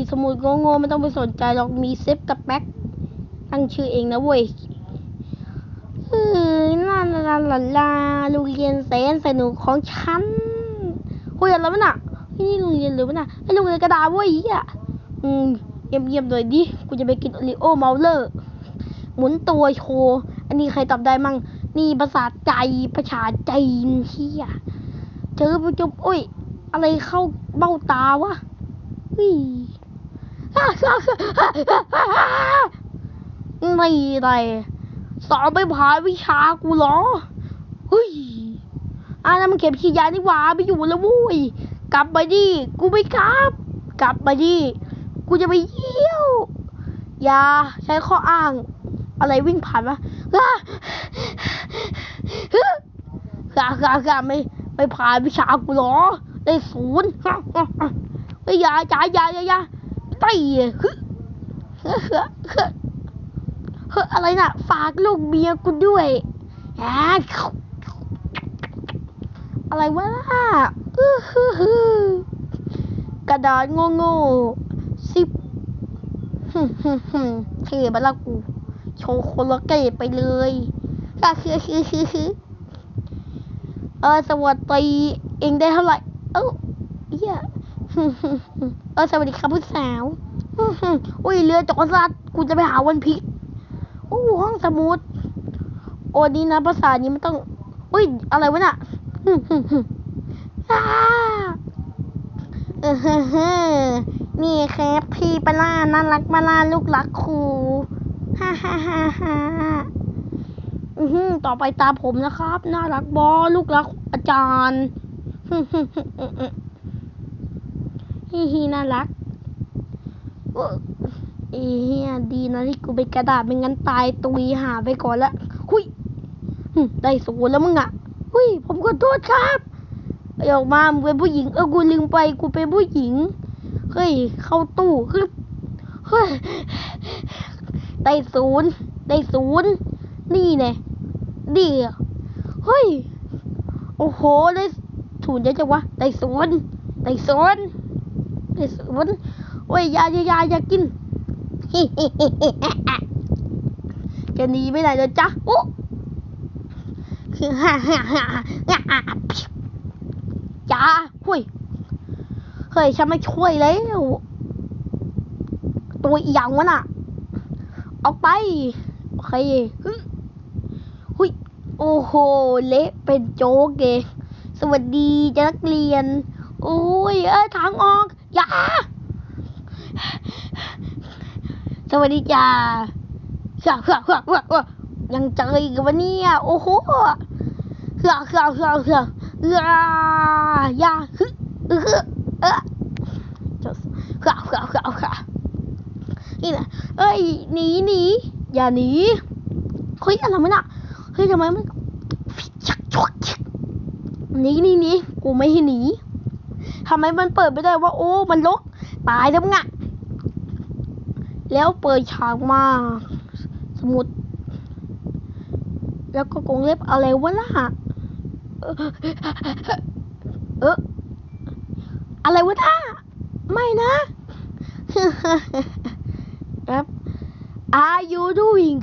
ีสมุดโง่ๆไม่ต้องไปสนใจหรอกมีเซฟกับแบ็คตั้งชื่อเองนะเว้ยเออลาลาลาลาลาโรงเรียนแสนสนุกของฉันคุยอะไรวะน่ะเฮ้ยนี่โรงเรียนหรือวะน่ะไอ้โรงเรียนกระดาษเว้ยเฮียอืมเยี่ยมๆหน่อยดิกูจะไปกินโอริโอเมาเลอร์หมุนตัวโชว์อันนี้ใครตอบได้มั่งนี่ภาษาใจภาษาจีนเฮียเจอไปจุบอุ้ยอะไรเข้าเบ้าตาวะเฮ้ย ไม่ได้สอบไม่ผ่านวิชากูเหรอเฮ้ยอะแล้วมันเข็มฉีดยานี่หว่าไม่อยู่แล้ววุ้ยกลับมาดิกูไม่กลับ กลับมาดิกูจะไปเยี่ยวอย่าใช้ข้ออ้าง อะไรวิ่งผ่านวะฮ่าฮ่าฮ่าฮ่าไม่ไม่ผ่านวิชากูเหรอ ได้ศูนย์ฮ่าฮ่าฮ่าอย่าย่าอย่าอย่าอย่า ไต่ฮึเฮ้เฮ้อเฮ้เฮ้อะไรน่ะ ฝากลูกเมียกูด้วยอะอะไรวะน่ะอื้อฮือฮือกระดาษโง่ๆสิบฮึ่มฮึ่มฮึ่มเท่บัลละกู โชว์คโลเกตไปเลยก็คือคือคือคือเออสวัสดีเองได้เท่าไหร่ เอ้าเฮีย เออสวัสดีครับผู้สาวอุ้ยเรือจอดซัดกูจะไปหาวันพิษโอ้ห้องสมุดโอ้นี่นะภาษานี้มันต้อง อุ้ยอะไรวะน่ะฮึฮึฮึ่าเออฮึ่มฮึ่มนี่ครับพี่ปลาล่าน่ารักปลาล่าลูกรักครูฮ่าฮ่าฮ่าฮ่าอือต่อไปตาผมนะครับ น่ารักบอลูกรักอาจารย์ ฮึ่มฮึ่มฮึ่มอืมอืมฮิฮิน่ารักเอ้เอียดีนะที่กูเป็นกระดาษไม่งั้นตายตุยหาไปก่อนละหุยได้สูนแล้วมึงอะหุยผมขอโทษครับไอออกมามึงเป็นผู้หญิงเออกูลืมไปกูเป็นผู้หญิงเฮ้ยเข้าตู้คือเฮ้ยได้ศูนย์ได้ศูนย์นี่ไงดีอะเฮ้ยโอ้โหได้ศูนย์เยอะจังวะได้ศูนย์ได้ศูนย์ ได้ศูนย์โอ้ยยายายายากินจะหนีไม่ได้เลยจ้ะโอ้คือฮ่าฮ่าฮ่าฮ่าฮ่าจ้าหุยเฮ้ยฉันไม่ช่วยแล้ว ตัวอีหยังวะน่ะออกไป โอเคฮึหุยโอ้โห เละเป็นโจ๊กเกสวัสดีจ้านักเรียน โอ้ย เอ้ยทางออก อย่าสวัสดีจ้าเฮ้อเฮ้อเฮ้อเฮ้อเฮ้อยังเจออีกวันนี้โอ้โหเฮ้อเฮ้อเฮ้อเฮ้อเฮ้อเฮ้อยาฮึเออเออเฮ้อเฮ้อเฮ้อเฮ้อเฮ้อนี่นะเอ้ยหนีหนีอย่าหนีเฮ้ยอะไรมันอะเฮ้ยทำไมมันชักชักชักหนีหนีหนีกูไม่ให้หนี ทำไมมันเปิดไม่ได้ว่าโอ้ มันลกตายแล้วมึงะแล้วเปิดฉากมา สมุด แล้วก็กรงเล็บอะไรวะล่ะเออเอออะไรวะท่าไม่นะครับ Are you doing